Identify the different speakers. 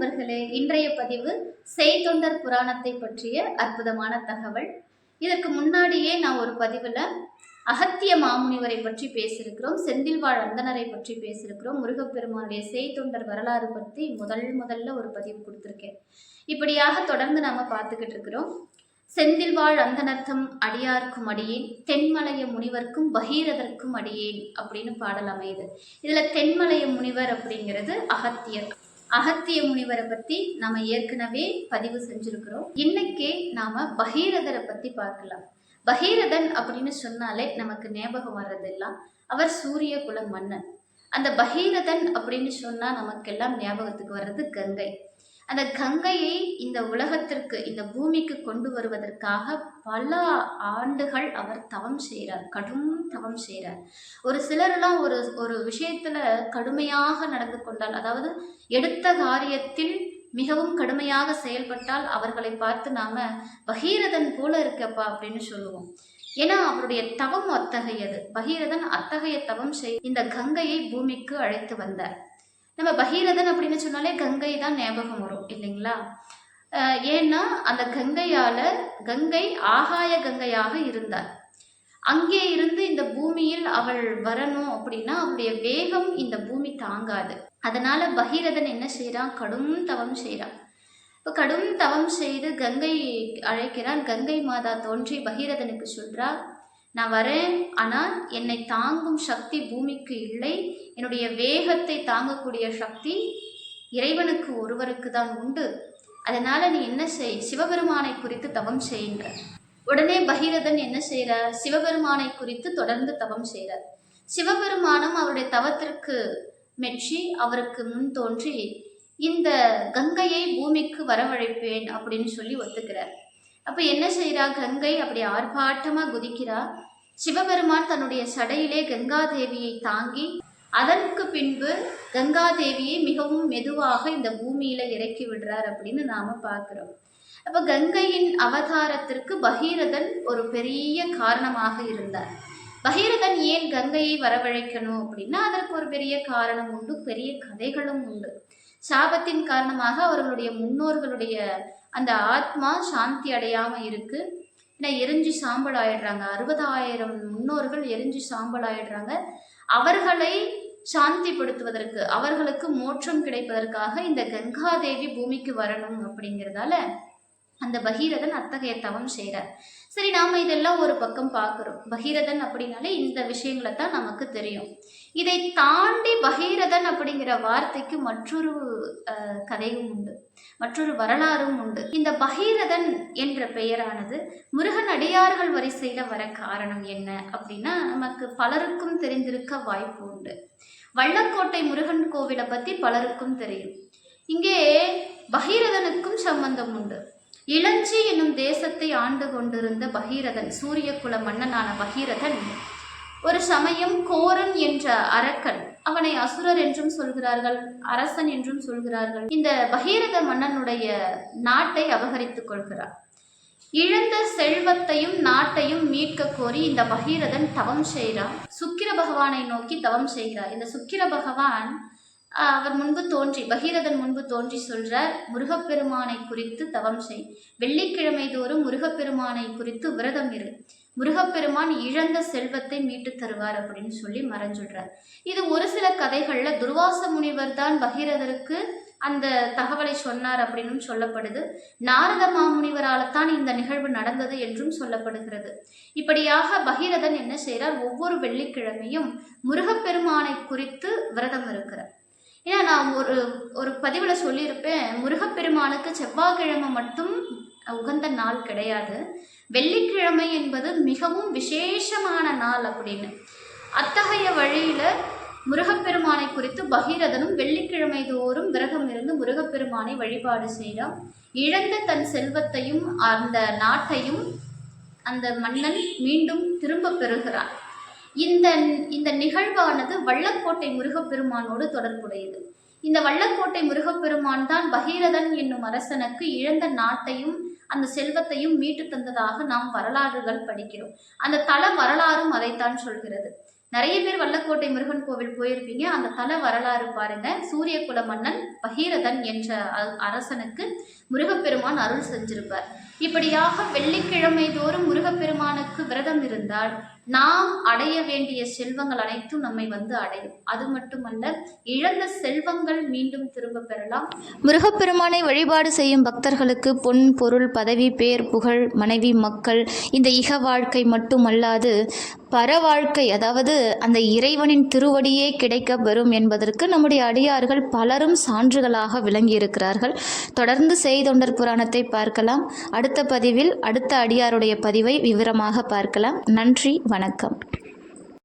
Speaker 1: நண்பர்களே இன்றைய பதிவு செய்தொண்டர் புராணத்தை பற்றிய அற்புதமான தகவல். இதற்கு முன்னாடியே நான் ஒரு பதிவில் அகத்திய மாமுனிவரை பற்றி பேசியிருக்கிறோம் செந்தில்வாழ் அந்தனரை பற்றி பேசியிருக்கிறோம் முருகப்பெருமானுடைய செய்தொண்டர் வரலாறு பற்றி முதல் முதல்ல ஒரு பதிவு கொடுத்துருக்கேன். இப்படியாக தொடர்ந்து நாம் பார்த்துக்கிட்டு இருக்கிறோம். செந்தில்வாழ் அந்தனர்த்தம் அடியார்க்கும் அடியேன் தென்மலைய முனிவர்க்கும் பகீரதற்கும் அடியேன் அப்படின்னு பாடல் அமையுது. இதில் தென்மலைய முனிவர் அப்படிங்கிறது அகத்தியர். அகத்திய முனிவரை பத்தி நாம ஏற்கனவே பதிவு செஞ்சிருக்கிறோம். இன்னைக்கு நாம பகீரதரை பத்தி பார்க்கலாம். பகீரதன் அப்படின்னு சொன்னாலே நமக்கு ஞாபகம் வர்றதெல்லாம் அவர் சூரிய குல மன்னன். அந்த பகீரதன் அப்படின்னு சொன்னா நமக்கெல்லாம் ஞாபகத்துக்கு வர்றது கங்கை. அந்த கங்கையை இந்த உலகத்திற்கு இந்த பூமிக்கு கொண்டு வருவதற்காக பல ஆண்டுகள் அவர் தவம் செய்கிறார் கடும் தவம் செய்கிறார். ஒரு சிலரெல்லாம் ஒரு ஒரு விஷயத்துல கடுமையாக நடந்து கொண்டால் அதாவது எடுத்த காரியத்தில் மிகவும் கடுமையாக செயல்பட்டால் அவர்களை பார்த்து நாம பகீரதன் போல இருக்கப்பா அப்படின்னு சொல்லுவோம். ஏன்னா அவருடைய தவம் அத்தகையது. பகீரதன் அத்தகைய தவம் செய் இந்த கங்கையை பூமிக்கு அழைத்து வந்தார். நம்ம பகீரதன் அப்படின்னு சொன்னாலே கங்கை தான் ஞாபகம் வரும் இல்லைங்களா? ஏன்னா அந்த கங்கையால கங்கை ஆகாய கங்கையாக இருந்தார். அங்கே இருந்து இந்த பூமியில் அவள் வரணும் அப்படின்னா அவளுடைய வேகம் இந்த பூமி தாங்காது. அதனால பகீரதன் என்ன செய்யறான் கடும் தவம் செய்றான். இப்போ கடும் தவம் செய்து கங்கை அழைக்கிறான். கங்கை மாதா தோன்றி பகீரதனுக்கு சொல்றா நான் வரேன். ஆனால் என்னை தாங்கும் சக்தி பூமிக்கு இல்லை. என்னுடைய வேகத்தை தாங்கக்கூடிய சக்தி இறைவனுக்கு ஒருவருக்கு தான் உண்டு. அதனால நீ என்ன செய்? சிவபெருமானை குறித்து தவம் செய்கின்ற உடனே பகீரதன் என்ன செய்கிறார்? சிவபெருமானை குறித்து தொடர்ந்து தவம் செய்கிறார். சிவபெருமானும் அவருடைய தவத்திற்கு மெச்சி அவருக்கு முன் தோன்றி இந்த கங்கையை பூமிக்கு வரவழைப்பேன் அப்படின்னு சொல்லி ஒத்துக்கிறார். அப்ப என்ன செய்றா கங்கை? அப்படி ஆர்ப்பாட்டமா குதிக்கிறா. சிவபெருமான் தன்னுடைய சடையிலே கங்காதேவியை தாங்கி அதற்கு பின்பு கங்காதேவியை மிகவும் மெதுவாக இந்த பூமியில இறக்கி விடுறார் அப்படின்னு நாம பார்க்கிறோம். அப்ப கங்கையின் அவதாரத்திற்கு பகீரதன் ஒரு பெரிய காரணமாக இருந்தார். பகீரதன் ஏன் கங்கையை வரவழைக்கணும் அப்படின்னா அதற்கு ஒரு பெரிய காரணம் உண்டு பெரிய கதைகளும் உண்டு. சாபத்தின் காரணமாக அவர்களுடைய முன்னோர்களுடைய அந்த ஆத்மா சாந்தி அடையாம இருக்கு. ஏன்னா எரிஞ்சு சாம்பல் ஆயிடுறாங்க. அறுபதாயிரம் முன்னோர்கள் எரிஞ்சு சாம்பல் ஆயிடுறாங்க. அவர்களை சாந்திப்படுத்துவதற்கு அவர்களுக்கு மோட்சம் கிடைப்பதற்காக இந்த கங்காதேவி பூமிக்கு வரணும் அப்படிங்கிறதால அந்த பகீரதன் அத்தகைய தவம் செய்கிறார். சரி நாம் இதெல்லாம் ஒரு பக்கம் பார்க்குறோம். பகீரதன் அப்படின்னாலே இந்த விஷயங்களை தான் நமக்கு தெரியும். இதை தாண்டி பகீரதன் அப்படிங்கிற வார்த்தைக்கு மற்றொரு கதையும் உண்டு. மற்றொரு வரலாறும் உண்டு. இந்த பகீரதன் என்ற பெயரானது முருகன் அடியார்கள் வரிசையில வர காரணம் என்ன அப்படின்னா நமக்கு பலருக்கும் தெரிந்திருக்க வாய்ப்பு உண்டு. வள்ளக்கோட்டை முருகன் கோவிலை பத்தி பலருக்கும் தெரியும். இங்கே பகீரதனுக்கும் சம்பந்தம் உண்டு. இளஞ்சி என்னும் தேசத்தை ஆண்டு கொண்டிருந்த பகீரதன் சூரியகுல மன்னனான பகீரதன் ஒரு சமயம் கோரன் என்ற அரக்கன் அவனை அசுரர் என்றும் சொல்கிறார்கள் அரசன் என்றும் சொல்கிறார்கள். இந்த பகீரத மன்னனுடைய நாட்டை அபகரித்துக் கொள்கிறார். இழந்த செல்வத்தையும் நாட்டையும் மீட்க கோரி இந்த பகீரதன் தவம் செய்கிறார் சுக்கிர பகவானை நோக்கி தவம் செய்கிறார். இந்த சுக்கிர பகவான் அவர் முன்பு தோன்றி பகீரதன் முன்பு தோன்றி சொல்றார் முருகப்பெருமானை குறித்து தவம் செய். வெள்ளிக்கிழமை தோறும் முருகப்பெருமானை குறித்து விரதம் இரு. முருகப்பெருமான் இழந்த செல்வத்தை மீட்டு தருவார் அப்படின்னு சொல்லி மறைஞ்சுடுறார் இது ஒரு சில கதைகள்ல துர்வாச முனிவர் தான் பகீரதருக்கு அந்த தகவலை சொன்னார் அப்படின்னும் சொல்லப்படுது. நாரத மாமுனிவரால் தான் இந்த நிகழ்வு நடந்தது என்றும் சொல்லப்படுகிறது. இப்படியாக பகீரதன் என்ன செய்கிறார் ஒவ்வொரு வெள்ளிக்கிழமையும் முருகப்பெருமானை குறித்து விரதம் இருக்கிறார். ஏன்னா நான் ஒரு ஒரு பதிவில் சொல்லியிருப்பேன் முருகப்பெருமானுக்கு செவ்வாய்க்கிழமை மட்டும் உகந்த நாள் கிடையாது. வெள்ளிக்கிழமை என்பது மிகவும் விசேஷமான நாள் அப்படின்னு. அத்தகைய வழியில் முருகப்பெருமானை குறித்து பகீரதனும் வெள்ளிக்கிழமை தோறும் விரதம் இருந்து முருகப்பெருமானை வழிபாடு செய்கிறான் இழந்த தன் செல்வத்தையும் அந்த நாட்டையும் அந்த மன்னன் மீண்டும் திரும்ப பெறுகிறான். இந்த இந்த நிகழ்வானது வள்ளக்கோட்டை முருகப்பெருமானோடு தொடர்புடையது. இந்த வள்ளக்கோட்டை முருகப்பெருமான் தான் பகீரதன் என்னும் அரசனுக்கு இழந்த நாட்டையும் அந்த செல்வத்தையும் மீட்டு தந்ததாக நாம் வரலாறுகள் படிக்கிறோம். அந்த தல வரலாறும் அதைத்தான் சொல்கிறது. நிறைய பேர் வல்லக்கோட்டை முருகன் கோவில் போயிருப்பீங்க. அந்த தல வரலாறு பாருங்க. சூரியகுல மன்னன் பகீரதன் என்ற அ- அரசனுக்கு முருகப்பெருமான் அருள் செஞ்சிருப்பார். இப்படியாக வெள்ளிக்கிழமை தோறும் முருகப்பெருமானுக்கு விரதம் இருந்தால் நாம் அடைய வேண்டிய செல்வங்கள் அனைத்தும் நம்மை வந்து அடையும். அது மட்டுமல்ல இழந்த செல்வங்கள் மீண்டும் திரும்ப பெறலாம். முருகப்பெருமானை வழிபாடு செய்யும் பக்தர்களுக்கு பொன் பொருள் பதவி பேர் புகழ் மனைவி மக்கள் இந்த இக வாழ்க்கை மட்டுமல்லாது பர வாழ்க்கை அதாவது அந்த இறைவனின் திருவடியே கிடைக்க பெறும் என்பதற்கு நம்முடைய அடியார்கள் பலரும் சான்றுகளாக விளங்கியிருக்கிறார்கள். தொடர்ந்து செய்தொண்டர் புராணத்தை பார்க்கலாம். அடுத்த பதிவில் அடுத்த அடியாருடைய பதிவை விவரமாக பார்க்கலாம். நன்றி வணக்கம்.